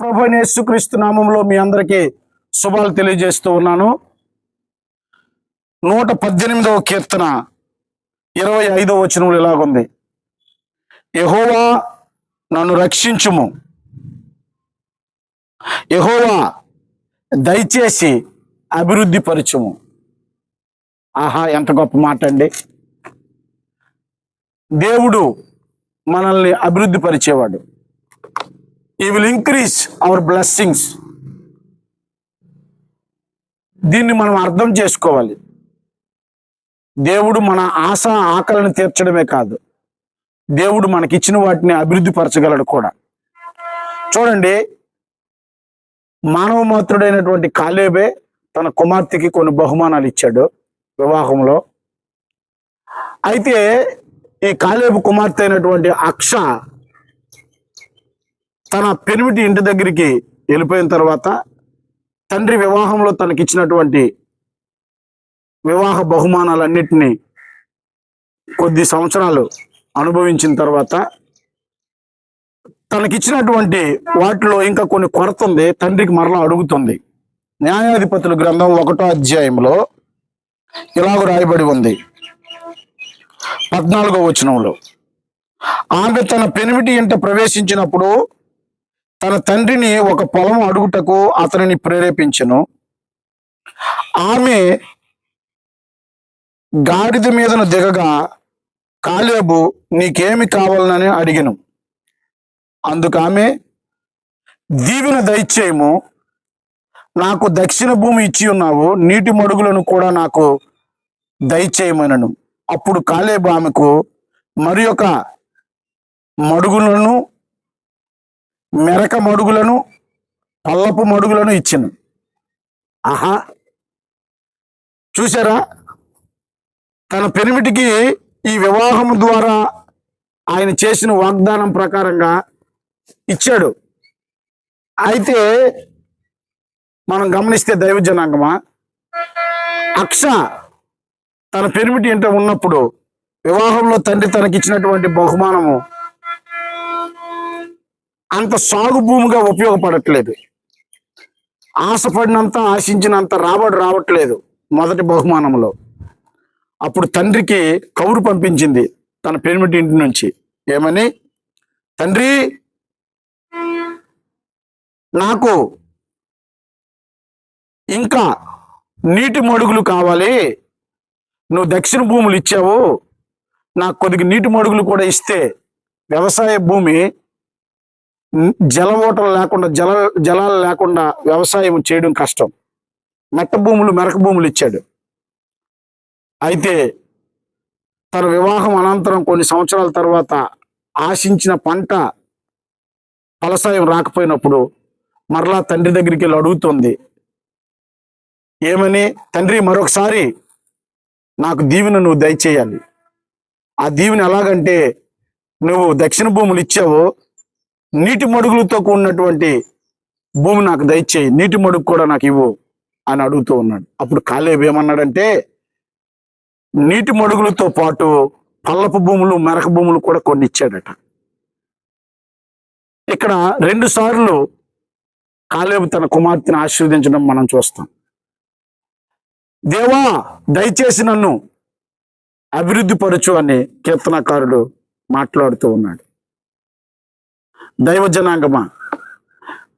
ప్రభుని యేసుక్రీస్తు నామంలో మీ అందరికీ శుభాలు తెలియజేస్తూ ఉన్నాను. నూట పద్దెనిమిదవ కీర్తన ఇరవై ఐదవ వచనములు ఇలాగుంది. యహోవా నన్ను రక్షించుము. యహోవా దయచేసి అభివృద్ధి పరచుము. ఆహా ఎంత గొప్ప మాట అండి. దేవుడు మనల్ని అభివృద్ధి పరిచేవాడు. ఈ విల్ ఇంక్రీజ్ అవర్ బ్లెస్సింగ్స్ దీన్ని మనం అర్థం చేసుకోవాలి. దేవుడు మన ఆశ ఆకలిని తీర్చడమే కాదు. దేవుడు మనకిచ్చిన వాటిని అభివృద్ధి పరచగలడు కూడా. చూడండి మానవ మాత్రుడైనటువంటి కాలేబే తన కుమార్తెకి కొన్ని బహుమానాలు ఇచ్చాడు వివాహంలో. అయితే ఈ కాలేబు కుమార్తె అయినటువంటి అక్ష తన పెనిమిటి ఇంటి దగ్గరికి వెళ్ళిపోయిన తర్వాత తండ్రి వివాహంలో తనకిచ్చినటువంటి వివాహ బహుమానాలన్నిటినీ కొద్ది సంవత్సరాలు అనుభవించిన తర్వాత తనకిచ్చినటువంటి వాటిలో ఇంకా కొన్ని కొరత ఉంది. తండ్రికి మరలా అడుగుతుంది. న్యాయాధిపతుల గ్రంథం ఒకటో అధ్యాయంలో ఇలాగ రాయబడి ఉంది. పద్నాలుగో వచనంలో ఆమె తన పెనిమిటి ఇంట ప్రవేశించినప్పుడు తన తండ్రిని ఒక పొలం అడుగుటకు అతనిని ప్రేరేపించను. ఆమె గాడిద మీదను దిగగా కాలేబు నీకేమి కావాలని అడిగను. అందుకు ఆమె దీవెన దయచేయము. నాకు దక్షిణ భూమి ఇచ్చి ఉన్నావు. నీటి మడుగులను కూడా నాకు దయచేయమనను. అప్పుడు కాలేబు ఆమెకు మరి ఒక మడుగులను మెరక మడుగులను పల్లపు మడుగులను ఇచ్చిన ఆహా. చూసారా తన పెనిమిటికి ఈ వివాహం ద్వారా ఆయన చేసిన వాగ్దానం ప్రకారంగా ఇచ్చాడు. అయితే మనం గమనిస్తే దైవ జనాంగమా అక్ష తన పెనిమిటి ఇంట ఉన్నప్పుడు వివాహంలో తండ్రి తనకిచ్చినటువంటి బహుమానము అంత సాగు భూమిగా ఉపయోగపడట్లేదు. ఆశపడినంత ఆశించినంత రాబడి రావట్లేదు మొదటి బహుమానంలో. అప్పుడు తండ్రికి కౌరు పంపించింది తన పెనిమిటి ఇంటి నుంచి. ఏమని? తండ్రి! నాకు ఇంకా నీటి మడుగులు కావాలి. నువ్వు దక్షిణ భూములు ఇచ్చావు. నాకు కొద్దిగా నీటి మడుగులు కూడా ఇస్తే వ్యవసాయ భూమి జలమూటలు జల ఓటలు లేకుండా జల జలాలు లేకుండా వ్యవసాయం చేయడం కష్టం. మెట్ట భూములు మెరక భూములు ఇచ్చాడు. అయితే తన వివాహం అనంతరం కొన్ని సంవత్సరాల తర్వాత ఆశించిన పంట ఫలసాయం రాకపోయినప్పుడు మరలా తండ్రి దగ్గరికి వెళ్ళి అడుగుతుంది ఏమని? తండ్రి మరొకసారి నాకు దీవెన నువ్వు దయచేయాలి. ఆ దీవెన ఎలాగంటే నువ్వు దక్షిణ భూములు ఇచ్చావో నీటి మడుగులతో కూడినటువంటి భూమి నాకు దయచేయి నీటి మడుగు కూడా నాకు ఇవ్వు అని అడుగుతూ ఉన్నాడు. అప్పుడు కాలేబు ఏమన్నాడంటే నీటి మడుగులతో పాటు పల్లపు భూములు మెరక భూములు కూడా కొన్ని ఇచ్చాడట. ఇక్కడ రెండు సార్లు కాలేబు తన కుమార్తెను ఆశీర్వదించడం మనం చూస్తాం. దేవా దయచేసి నన్ను అభివృద్ధి పరచు అని కీర్తనకారుడు మాట్లాడుతూ ఉన్నాడు. దైవ జనాంగమా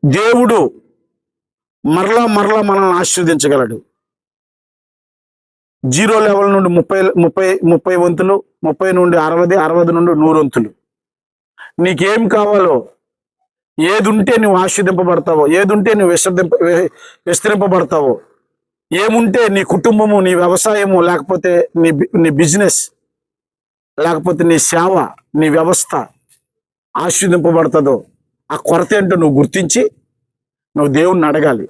దేవుడు మరలా మరలా మనల్ని ఆశీర్వదించగలడు. జీరో లెవెల్ నుండి ముప్పై ముప్పై ముప్పై వంతులు ముప్పై నుండి అరవై అరవై నుండి నూరు వంతులు. నీకేం కావాలో ఏది ఉంటే నువ్వు ఆశీర్దింపబడతావో ఏది ఉంటే నువ్వు విశ్రదింప విస్తరింపబడతావో ఏముంటే నీ కుటుంబము నీ వ్యవసాయము లేకపోతే నీ బి- నీ బిజినెస్ లేకపోతే నీ సేవ నీ వ్యవస్థ ఆశీర్దింపబడుతుందో ఆ కొరత ఏంటో నువ్వు గుర్తించి నువ్వు దేవుణ్ణి అడగాలి.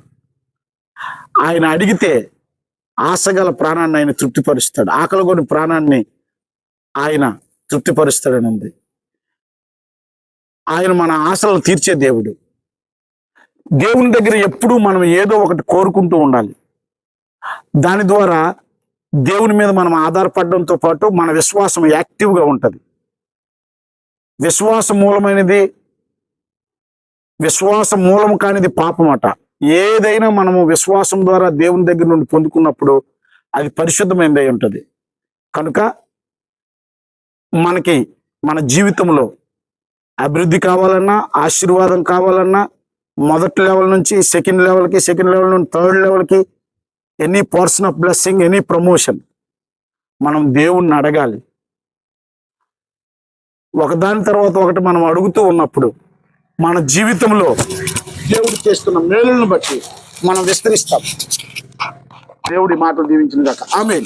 ఆయన అడిగితే ఆశగల ప్రాణాన్ని ఆయన తృప్తిపరుస్తాడు. ఆకలిగొని ప్రాణాన్ని ఆయన తృప్తిపరుస్తాడని ఉంది ఆయన మన ఆశలను తీర్చే దేవుడు. దేవుని దగ్గర ఎప్పుడూ మనం ఏదో ఒకటి కోరుకుంటూ ఉండాలి. దాని ద్వారా దేవుని మీద మనం ఆధారపడడంతో పాటు మన విశ్వాసం యాక్టివ్గా ఉంటుంది. విశ్వాస మూలమైనది. విశ్వాసం మూలం కానిది పాపమట ఏదైనా మనము విశ్వాసం ద్వారా దేవుని దగ్గర నుండి పొందుకున్నప్పుడు అది పరిశుద్ధమైనది అయి ఉంటుంది. కనుక మనకి మన జీవితంలో అభివృద్ధి కావాలన్నా ఆశీర్వాదం కావాలన్నా మొదటి లెవెల్ నుంచి సెకండ్ లెవెల్కి సెకండ్ లెవెల్ నుండి థర్డ్ లెవెల్కి any person of blessing any promotion మనం దేవుణ్ణి అడగాలి. ఒకదాని తర్వాత ఒకటి మనం అడుగుతూ ఉన్నప్పుడు మన జీవితంలో దేవుడు చేస్తున్న మేలులను బట్టి మనం విస్తరిస్తాం. దేవుడి మాటలు దీవించిన దాకా ఆమె